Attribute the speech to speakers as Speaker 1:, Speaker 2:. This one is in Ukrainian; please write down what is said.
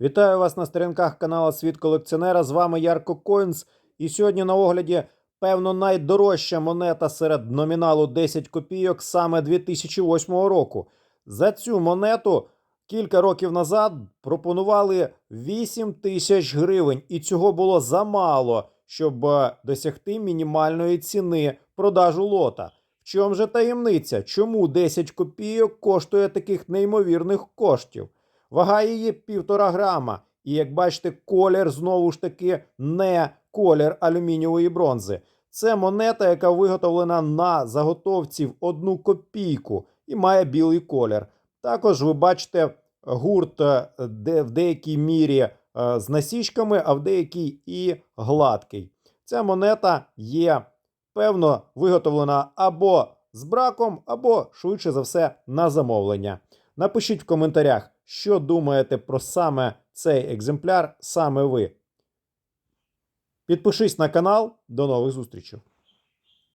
Speaker 1: Вітаю вас на сторінках каналу Світ колекціонера. З вами Ярко Коінс. І сьогодні на огляді, певно, найдорожча монета серед номіналу 10 копійок саме 2008 року. За цю монету кілька років назад пропонували 8 тисяч гривень, і цього було замало, щоб е, досягти мінімальної ціни продажу лота. В чому же таємниця? Чому 10 копійок коштує таких неймовірних коштів? Вага її півтора грама. І як бачите, колір знову ж таки не колір алюмінієвої бронзи. Це монета, яка виготовлена на заготовці в одну копійку і має білий колір. Також ви бачите гурт е, де в деякій мірі е, з насічками, а в деякій і гладкий. Ця монета є певно виготовлена або з браком, або швидше за все на замовлення. Напишіть в коментарях, що думаєте про саме цей екземпляр, саме ви. Підпишись на канал. До нових зустрічей.